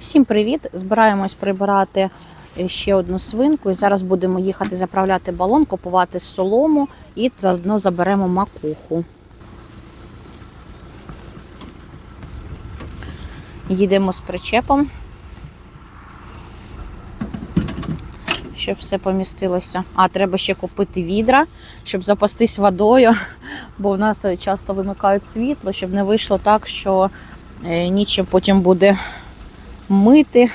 Всім привіт! Збираємось прибирати е, ще одну свинку. І зараз будемо їхати заправляти балон, купувати солому і заодно заберемо макуху. Їдемо з причепом. Щоб все помістилося. А, треба ще купити відра, щоб запастись водою, бо в нас е, часто вимикають світло, щоб не вийшло так, що е, нічим потім буде мити.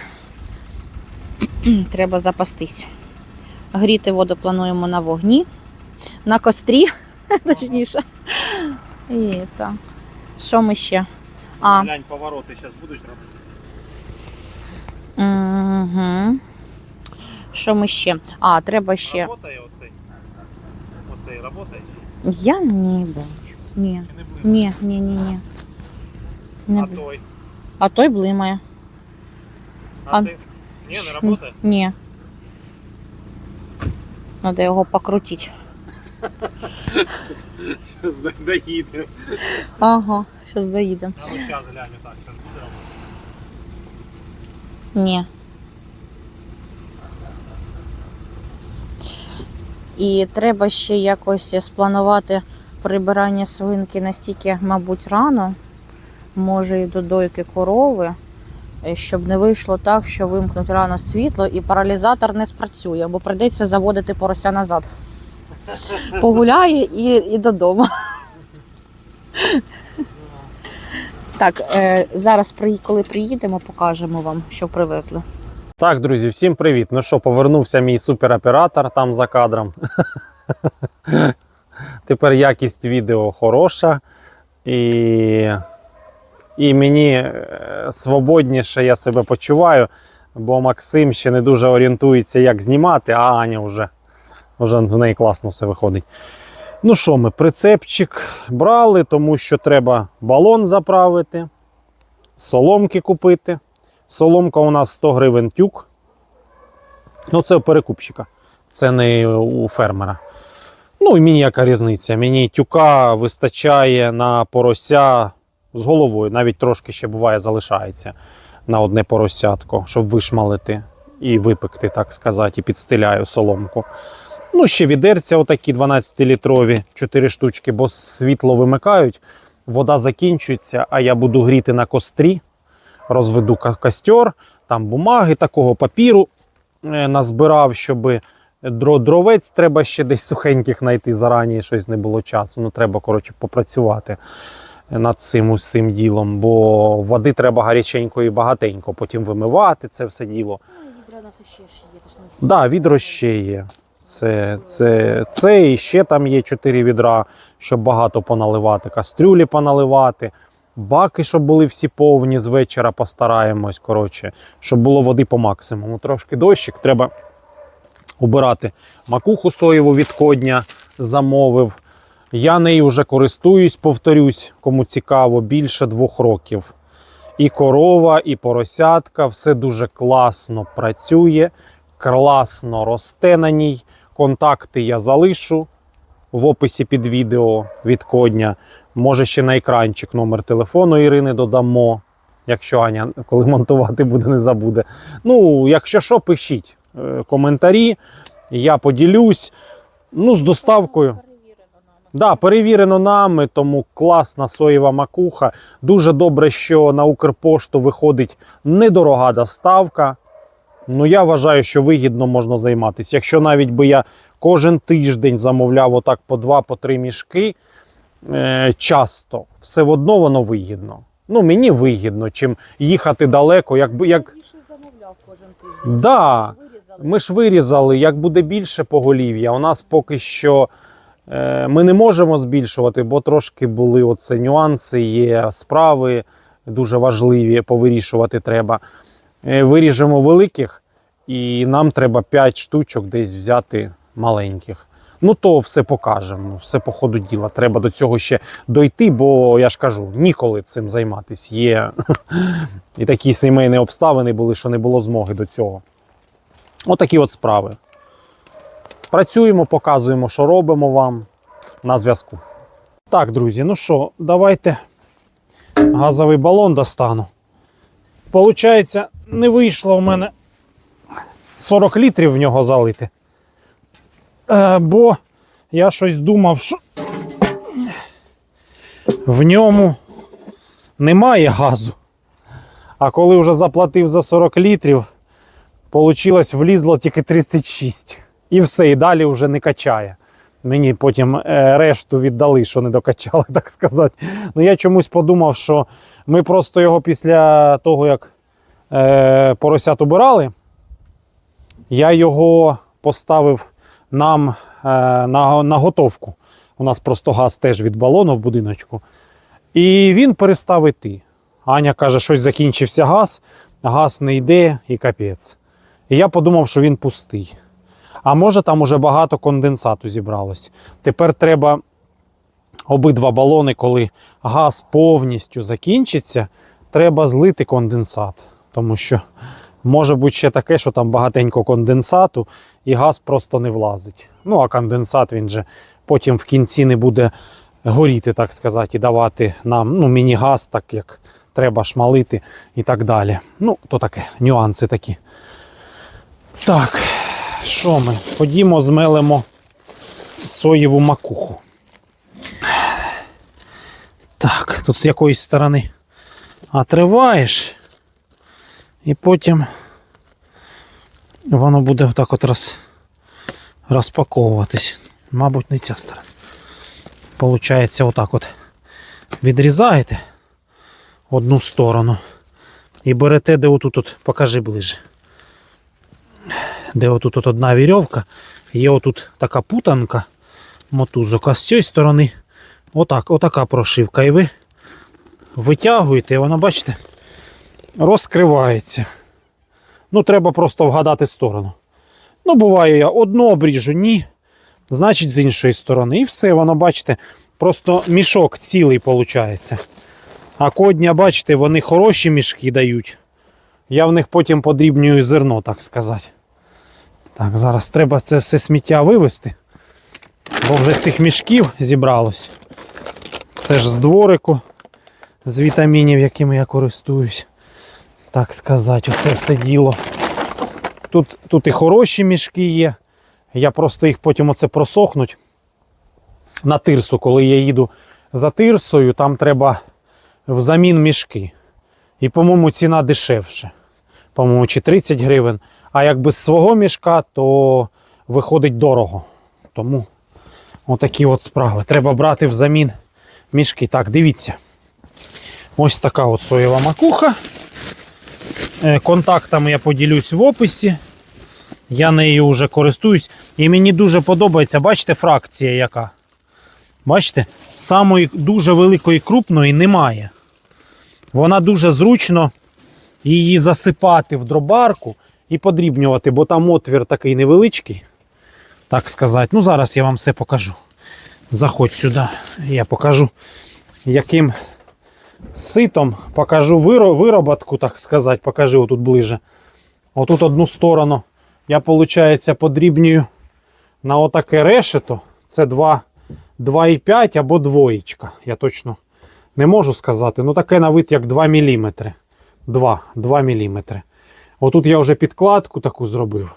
Треба запастись. Гріти воду плануємо на вогні, на кострі, точніше. І так. Що ми ще? А, Глянь, повороти зараз будуть робити. угу. Що ми ще? А, треба ще. Работає оцей. Оцей работає? Я не бачу. Ні. Не? Ні, ні, ні, ні. Не А той? А той блимає. А, А- цей? Ні, не работає? Ні. Надо його покрутити. Зараз доїде. Ага, зараз доїдемо. А ну зараз глянь, так, зараз буде. Ні. І треба ще якось спланувати прибирання свинки настільки, мабуть, рано, може і до дойки корови, щоб не вийшло так, що вимкнуть рано світло і паралізатор не спрацює, бо прийдеться заводити порося назад. Погуляє і, і додому. Так, е, зараз, коли приїдемо, покажемо вам, що привезли. Так, друзі, всім привіт. Ну що, повернувся мій супероператор там за кадром. Тепер якість відео хороша. І, і мені е, свободніше я себе почуваю, бо Максим ще не дуже орієнтується, як знімати, а Аня вже, вже в неї класно все виходить. Ну що, ми прицепчик брали, тому що треба балон заправити, соломки купити. Соломка у нас 100 гривень тюк. Ну, це у перекупщика. Це не у фермера. Ну, і мені яка різниця. Мені тюка вистачає на порося з головою. Навіть трошки ще буває залишається на одне поросятко, щоб вишмалити і випекти, так сказати, і підстиляю соломку. Ну, ще відерця, отакі 12-літрові, 4 штучки, бо світло вимикають, вода закінчується, а я буду гріти на кострі розведу костер, там бумаги, такого папіру е, назбирав, щоб дровець треба ще десь сухеньких знайти зарані, щось не було часу. Ну, треба, коротше, попрацювати над цим усім ділом, бо води треба гаряченько і багатенько, потім вимивати це все діло. Відра у нас ще є, Так, да, відро ще є. Це, це, це і ще там є 4 відра, щоб багато поналивати, кастрюлі поналивати, баки, щоб були всі повні з вечора, постараємось, коротше, щоб було води по максимуму. Трошки дощик, треба убирати. Макуху соєву від кодня замовив. Я нею вже користуюсь, повторюсь, кому цікаво, більше двох років. І корова, і поросятка, все дуже класно працює, класно росте на ній. Контакти я залишу в описі під відео від кодня. Може, ще на екранчик номер телефону Ірини додамо, якщо Аня коли монтувати буде, не забуде. Ну, якщо що, пишіть е, коментарі, я поділюсь. Ну, з доставкою. Да, перевірено нами, тому класна соєва макуха. Дуже добре, що на Укрпошту виходить недорога доставка. Ну, я вважаю, що вигідно можна займатися. Якщо навіть би я кожен тиждень замовляв отак по два, по три мішки е, часто, все одно воно вигідно. Ну, мені вигідно, чим їхати далеко. Якби як замовляв кожен тиждень. Да. Ми ж вирізали, як буде більше поголів'я, у нас поки що ми не можемо збільшувати, бо трошки були оце нюанси, є справи дуже важливі, повирішувати треба. Е, виріжемо великих, і нам треба 5 штучок десь взяти маленьких. Ну, то все покажемо, все по ходу діла. Треба до цього ще дойти, бо я ж кажу, ніколи цим займатися. Є і такі сімейні обставини були, що не було змоги до цього. Отакі от справи. Працюємо, показуємо, що робимо вам на зв'язку. Так, друзі, ну що, давайте газовий балон достану. Получається, не вийшло у мене 40 літрів в нього залити. Е, бо я щось думав, що в ньому немає газу. А коли вже заплатив за 40 літрів, Получилось, влізло тільки 36. І все, і далі вже не качає. Мені потім е, решту віддали, що не докачали, так сказати. Ну я чомусь подумав, що ми просто його після того, як е, поросят убирали, я його поставив нам е, на, на готовку. У нас просто газ теж від балону в будиночку. І він перестав іти. Аня каже, щось закінчився газ, газ не йде і капець. І я подумав, що він пустий. А може там уже багато конденсату зібралось. Тепер треба обидва балони, коли газ повністю закінчиться, треба злити конденсат. Тому що може бути ще таке, що там багатенько конденсату, і газ просто не влазить. Ну, а конденсат він же потім в кінці не буде горіти, так сказати, і давати нам ну, міні-газ, так як треба шмалити і так далі. Ну, то таке, нюанси такі. Так, що ми? Ходімо, змелимо соєву макуху. Так, тут з якоїсь сторони отриваєш, і потім воно буде отак от роз, розпаковуватись. Мабуть, не ця сторона. Получається, отак от відрізаєте одну сторону і берете, де отут, от, покажи ближче де отут от одна вірьовка, є отут така путанка, мотузок, а з цієї сторони отак, отака прошивка. І ви витягуєте, і вона, бачите, розкривається. Ну, треба просто вгадати сторону. Ну, буває, я одну обріжу, ні. Значить, з іншої сторони. І все, воно, бачите, просто мішок цілий виходить. А кодня, бачите, вони хороші мішки дають. Я в них потім подрібнюю зерно, так сказати. Так, зараз треба це все сміття вивезти, бо вже цих мішків зібралось. Це ж з дворику, з вітамінів, якими я користуюсь. Так сказати, оце все діло. Тут, тут і хороші мішки є. Я просто їх потім оце просохнуть на тирсу, коли я їду за тирсою, там треба взамін мішки. І, по-моєму, ціна дешевше. По-моєму, чи 30 гривень. А як без свого мішка, то виходить дорого. Тому отакі от справи. Треба брати взамін мішки. Так, дивіться. Ось така от соєва макуха. Е, Контактами я поділюсь в описі. Я нею вже користуюсь. І мені дуже подобається, бачите, фракція яка. Бачите, самої дуже великої крупної немає. Вона дуже зручно її засипати в дробарку і подрібнювати, бо там отвір такий невеличкий. Так сказати. Ну, зараз я вам все покажу. Заходь сюди, я покажу, яким ситом покажу вироботку, так сказати, покажи отут ближе. Отут одну сторону я, виходить, подрібнюю на отаке решето. Це 2, 2,5 або двоєчка. Я точно не можу сказати. Ну таке на вид як 2 мм. 2, 2 мм. Отут я вже підкладку таку зробив,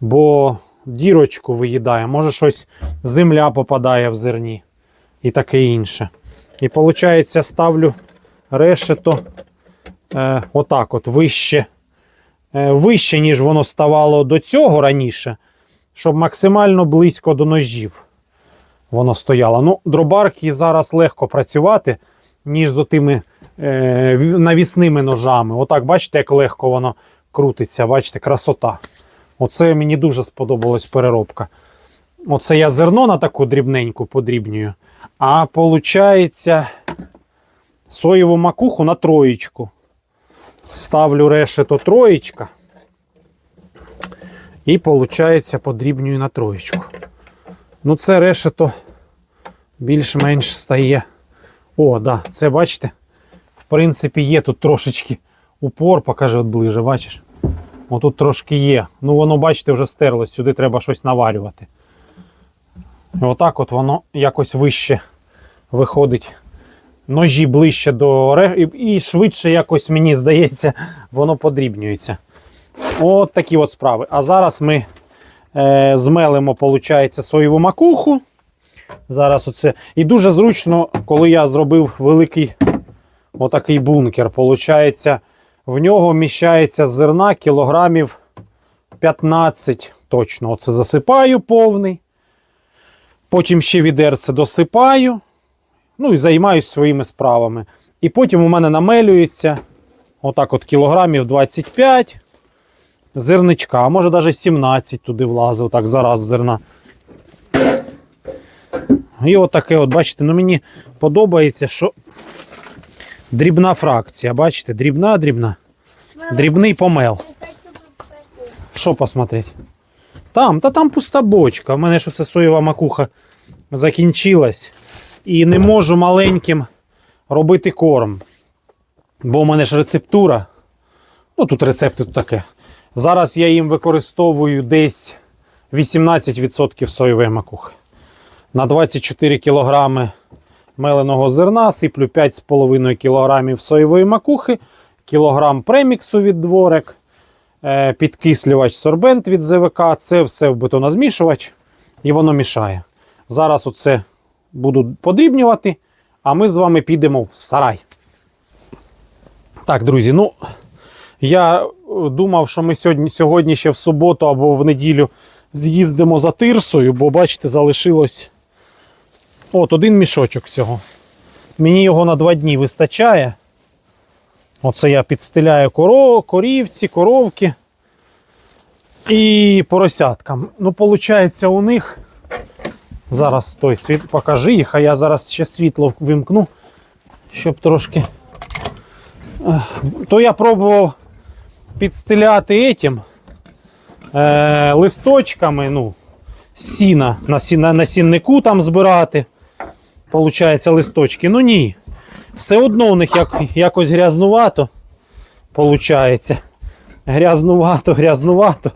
бо дірочку виїдає, може щось земля попадає в зерні і таке інше. І виходить, ставлю решето е, отак от вище, е, вище, ніж воно ставало до цього раніше, щоб максимально близько до ножів воно стояло. Ну, дробарки зараз легко працювати, ніж з отими е, навісними ножами. Отак, бачите, як легко воно крутиться, бачите, красота. Оце мені дуже сподобалась переробка. Оце я зерно на таку дрібненьку подрібнюю. А виходить, соєву макуху на троєчку. Ставлю решето троєчка. І виходить, подрібнюю на троєчку. Ну, це решето більш-менш стає. О, да, це бачите? В принципі, є тут трошечки упор, покажи от ближе, бачиш? Отут трошки є. Ну, воно, бачите, вже стерлось, сюди треба щось наварювати. Отак от воно якось вище виходить ножі ближче до і швидше якось, мені здається, воно подрібнюється. От такі от справи. А зараз ми е, змелимо, виходить, соєву макуху. Зараз оце. І дуже зручно, коли я зробив великий отакий бункер. Получається, в нього вміщається зерна кілограмів 15 точно. Оце засипаю повний. Потім ще відерце досипаю. Ну і займаюся своїми справами. І потім у мене намелюється отак от кілограмів 25 зерничка, а може навіть 17 туди влазив, так зараз зерна. І отаке, от, бачите, ну мені подобається, що дрібна фракція, бачите, дрібна, дрібна. Дрібний помел. Що посмотреть? Там, та там пуста бочка. У мене ж оце соєва макуха закінчилась. І не можу маленьким робити корм. Бо у мене ж рецептура. Ну, тут рецепти тут таке. Зараз я їм використовую десь 18% соєвої макухи. На 24 кг меленого зерна сиплю 5,5 кг соєвої макухи, кілограм преміксу від дворик, е, підкислювач сорбент від ЗВК. Це все в бетонозмішувач і воно мішає. Зараз оце буду подрібнювати, а ми з вами підемо в сарай. Так, друзі, ну я думав, що ми сьогодні, сьогодні ще в суботу або в неділю з'їздимо за тирсою, бо бачите, залишилось от один мішочок всього. Мені його на два дні вистачає. Оце я підстеляю коро, корівці, коровки і поросяткам. Ну, виходить, у них. Зараз той світ покажи їх, а я зараз ще світло вимкну, щоб трошки. То я пробував підстеляти етім е, листочками, ну, сіна на, сіна, на сіннику там збирати. Получається листочки. Ну ні. Все одно у них як, якось грязнувато. Получається. Грязнувато, грязнувато.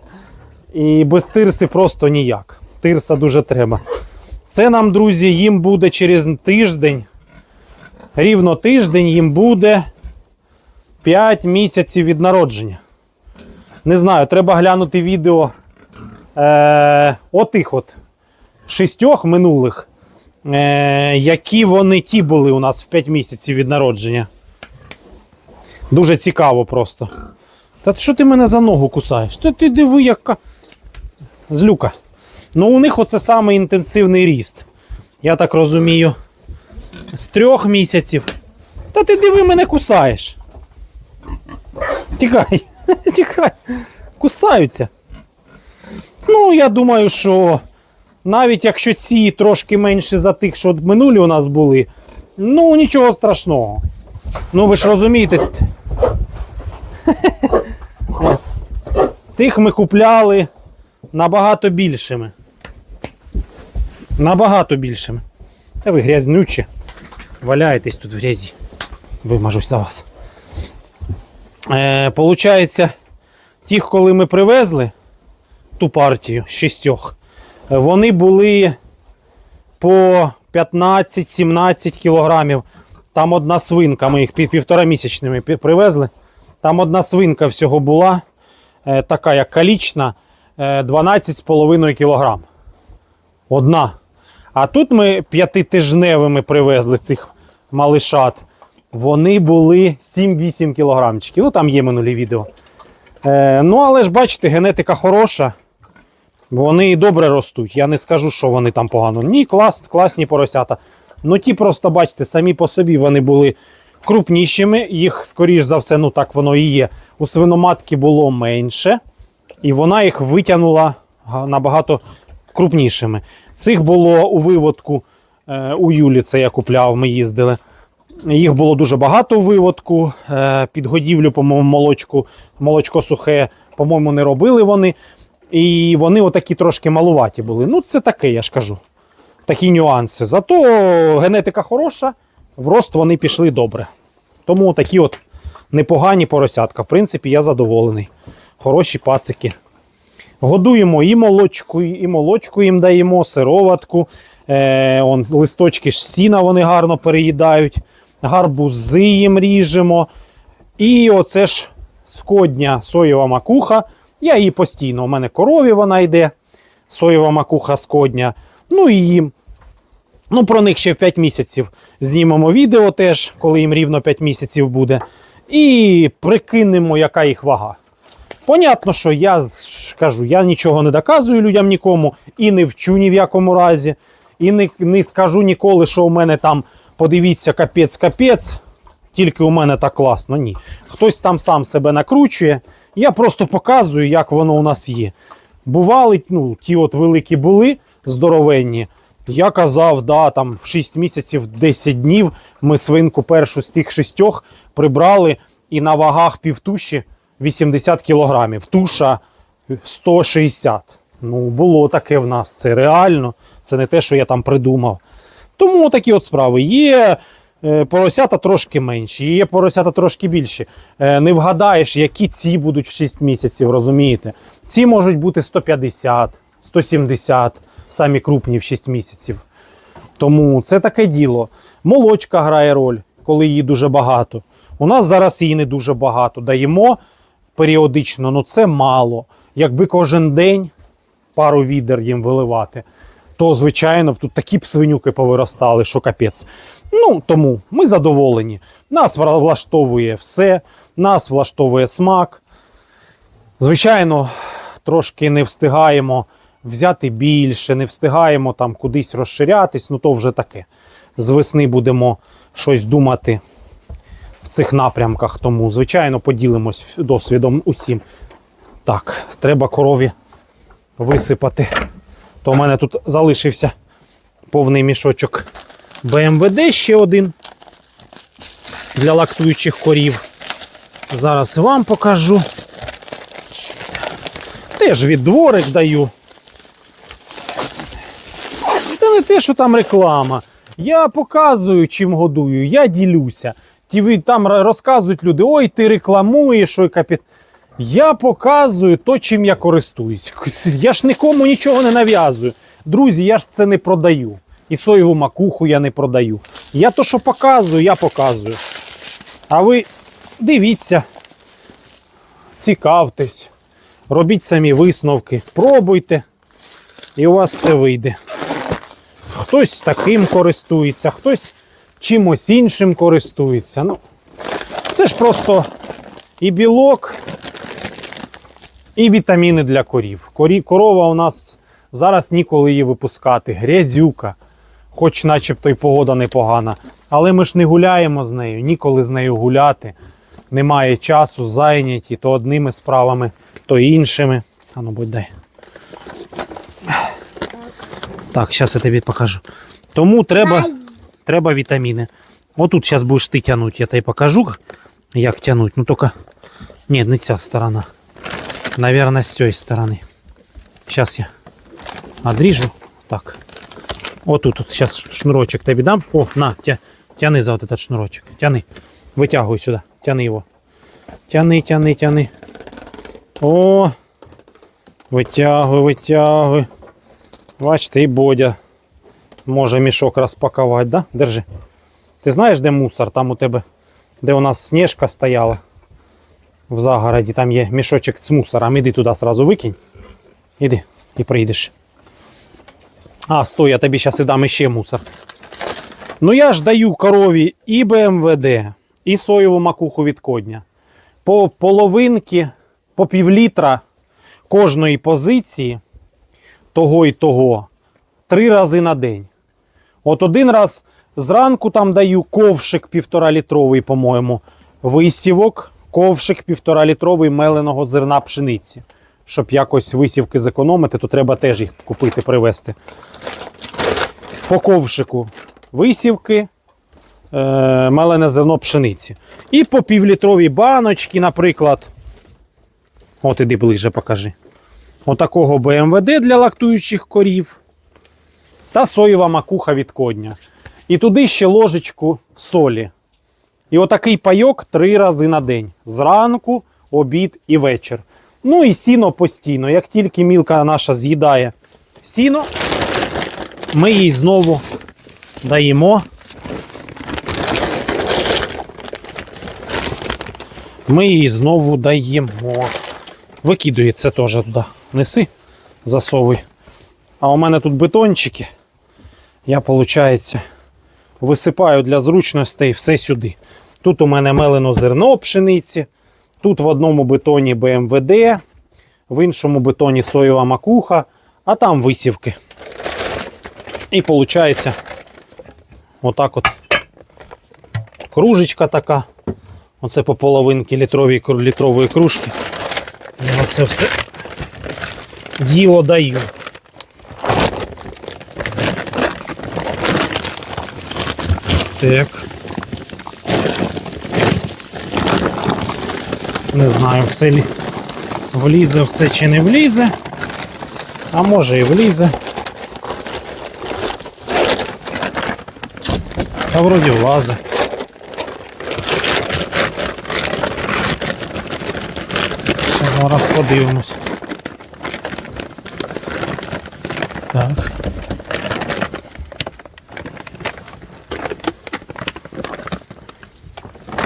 І без тирси просто ніяк. Тирса дуже треба. Це нам, друзі, їм буде через тиждень. Рівно тиждень їм буде 5 місяців від народження. Не знаю, треба глянути відео е, отих от шістьох минулих, е, які вони ті були у нас в 5 місяців від народження. Дуже цікаво просто. Та що ти мене за ногу кусаєш? Та ти диви, яка. Злюка. Ну, у них оце саме інтенсивний ріст. Я так розумію. З трьох місяців. Та ти диви мене кусаєш. Тікай, тікай. Кусаються. Ну, я думаю, що навіть якщо ці трошки менші за тих, що минулі у нас були, ну нічого страшного. Ну, ви ж розумієте. Тих ми купляли набагато більшими. Набагато більшими. Та ви грязнючі. Валяєтесь тут в грязі. Вимажусь за вас. Е, Получається, тих, коли ми привезли ту партію з шістьох, вони були по 15-17 кілограмів. Там одна свинка, ми їх пів- півторамісячними пі- привезли. Там одна свинка всього була, е, така як калічна, е, 12,5 кілограм. Одна. А тут ми п'ятитижневими привезли цих малишат. Вони були 7-8 кілограмчиків. Ну, там є минулі відео. Е, ну, але ж бачите, генетика хороша. Вони і добре ростуть. Я не скажу, що вони там погано. Ні, клас, класні поросята. Ну ті просто, бачите, самі по собі вони були крупнішими. Їх, скоріш за все, ну так воно і є. У свиноматки було менше. І вона їх витягнула набагато крупнішими. Цих було у виводку е, у Юлі, це я купляв, ми їздили. Їх було дуже багато у виводку. Е, під годівлю, по-моєму, молочку, молочко сухе, по-моєму, не робили вони. І вони отакі трошки малуваті були. Ну, це таке, я ж кажу. Такі нюанси. Зато генетика хороша, в рост вони пішли добре. Тому такі от непогані поросятка. В принципі, я задоволений. Хороші пацики. Годуємо і молочку, і молочку їм даємо, сироватку. Е, он, листочки ж сіна вони гарно переїдають. гарбузи їм ріжемо. І оце ж скодня соєва макуха. Я її постійно. У мене корові вона йде. Соєва макуха скодня. Ну і їм. Ну, про них ще в 5 місяців знімемо відео теж, коли їм рівно 5 місяців буде. І прикинемо, яка їх вага. Понятно, що я кажу, я нічого не доказую людям нікому і не вчу ні в якому разі. І не, не скажу ніколи, що у мене там, подивіться, капець-капець, тільки у мене так класно. Ні. Хтось там сам себе накручує. Я просто показую, як воно у нас є. Бували, ну, ті от великі були здоровенні. Я казав, да, там в 6 місяців 10 днів ми свинку першу з тих шістьох прибрали і на вагах півтуші 80 кілограмів. Туша 160. Ну, було таке в нас. Це реально. Це не те, що я там придумав. Тому такі от справи. Є поросята трошки менші, є поросята трошки більші. Е, не вгадаєш, які ці будуть в 6 місяців, розумієте? Ці можуть бути 150, 170, самі крупні в 6 місяців. Тому це таке діло. Молочка грає роль, коли її дуже багато. У нас зараз її не дуже багато. Даємо періодично, але це мало. Якби кожен день пару відер їм виливати, то, звичайно, тут такі б свинюки повиростали, що капець. Ну, тому ми задоволені. Нас влаштовує все, нас влаштовує смак. Звичайно, трошки не встигаємо взяти більше, не встигаємо там кудись розширятись, ну то вже таке. З весни будемо щось думати в цих напрямках. Тому, звичайно, поділимось досвідом усім. Так, треба корові висипати. То в мене тут залишився повний мішочок БМВД ще один для лактуючих корів. Зараз вам покажу. Теж від дворик даю. Це не те, що там реклама. Я показую, чим годую, я ділюся. Ті там розказують люди, ой, ти рекламуєш, ой, капіт. Я показую то, чим я користуюсь. Я ж нікому нічого не нав'язую. Друзі, я ж це не продаю. І соєву макуху я не продаю. Я то, що показую, я показую. А ви дивіться, цікавтесь, робіть самі висновки, пробуйте, і у вас все вийде. Хтось таким користується, хтось чимось іншим користується. Ну, це ж просто і білок, і вітаміни для корів. Корі, корова у нас зараз ніколи її випускати. Грязюка, хоч начебто й погода непогана. Але ми ж не гуляємо з нею, ніколи з нею гуляти. Немає часу, зайняті то одними справами, то іншими. А ну будь дай. Так, зараз я тобі покажу. Тому треба, треба вітаміни. Отут зараз будеш ти тягнути, я тобі покажу, як тягнути. Ну тільки. Ні, не ця сторона. Наверное, з цієї сторони. Зараз я одріжу. Так. Отут, от, зараз шнурочок тобі дам. О, на, тя, тяни за от этот шнурочок. Тяни. Витягуй сюди. Тяни його. Тяни, тяни, тяни. О! Витягуй, витягуй. Бачите, і Бодя може мішок розпакувати, да? Держи. Ти знаєш, де мусор? Там у тебе, де у нас сніжка стояла в загороді, там є мішочок з мусором. Іди туди сразу викинь. Іди і прийдеш. А, стой, я тобі зараз і дам іще мусор. Ну я ж даю корові і БМВД, і соєву макуху від кодня. По половинки, по півлітра кожної позиції того і того три рази на день. От один раз зранку там даю ковшик півтора літровий, по-моєму, висівок, ковшик півтора літровий меленого зерна пшениці. Щоб якось висівки зекономити, то треба теж їх купити, привезти. По ковшику висівки, е, мелене зерно пшениці. І по півлітровій баночці, наприклад. От іди ближче покажи отакого БМВД для лактуючих корів та соєва макуха від кодня. І туди ще ложечку солі. І отакий пайок три рази на день: зранку, обід і вечір. Ну і сіно постійно. Як тільки мілка наша з'їдає сіно, ми їй знову даємо. Ми їй знову даємо. Викидує це теж туди. Неси, засовуй. А у мене тут бетончики. Я, виходить висипаю для зручностей все сюди. Тут у мене мелено зерно пшениці, тут в одному бетоні БМВД, в іншому бетоні соєва макуха, а там висівки. І виходить, отак от кружечка така. Оце по половинки літрової, літрової кружки. І оце все діло даю. Так. Не знаю, все влізе все чи не влізе. А може і влізе. Та вроді влазе. Зараз подивимось. Так.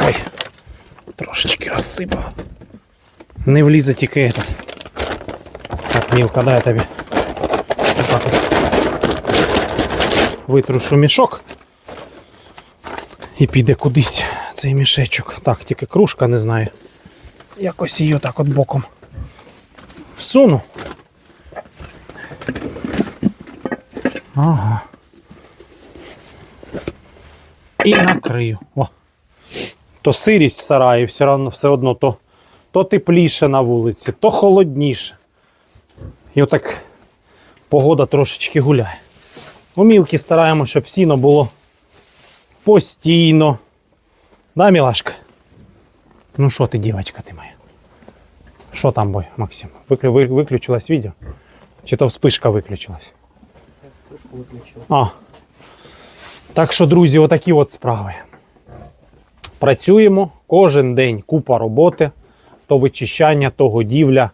Ой, трошечки розсипав. Не влізе тільки этот. Так, Мілка, дай тобі. Отак от. Витрушу мішок. І піде кудись цей мішечок. Так, тільки кружка, не знаю. Якось її так от боком всуну. Ага. І накрию. О. То сирість в сараї, все одно, все одно то, то тепліше на вулиці, то холодніше. І отак погода трошечки гуляє. У мілки стараємося, щоб сіно було постійно. Да, мілашка? Ну що ти, дівчинка ти моя? Що там, бой, Максим? Виклю, ви- виключилось відео? Чи то вспишка виключилась? А. Так що, друзі, отакі от справи. Працюємо кожен день купа роботи, то вичищання, то годівля,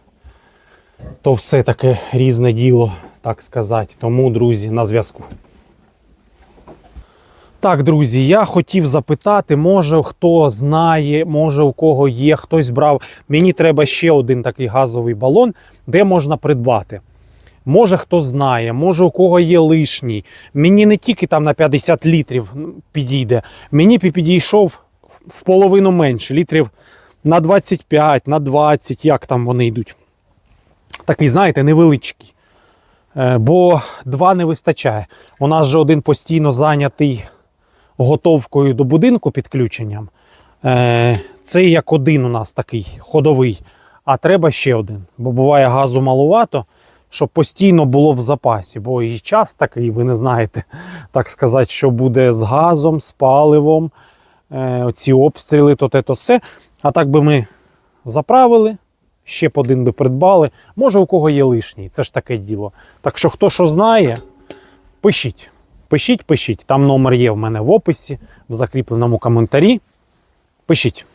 то все таке різне діло, так сказати. Тому, друзі, на зв'язку. Так, друзі, я хотів запитати, може хто знає, може у кого є, хтось брав. Мені треба ще один такий газовий балон, де можна придбати. Може хто знає, може у кого є лишній. Мені не тільки там на 50 літрів підійде, мені підійшов в половину менше, літрів на 25, на 20, як там вони йдуть. Такий, знаєте, невеличкий. Е, Бо два не вистачає. У нас же один постійно зайнятий готовкою до будинку підключенням. Е, Це як один у нас такий ходовий, а треба ще один. Бо буває газу малувато, щоб постійно було в запасі. Бо і час такий, ви не знаєте, так сказати, що буде з газом, з паливом, оці обстріли, то те, то все. А так би ми заправили, ще б один би придбали. Може, у кого є лишній, це ж таке діло. Так що, хто що знає, пишіть. Пишіть, пишіть. Там номер є в мене в описі, в закріпленому коментарі. Пишіть.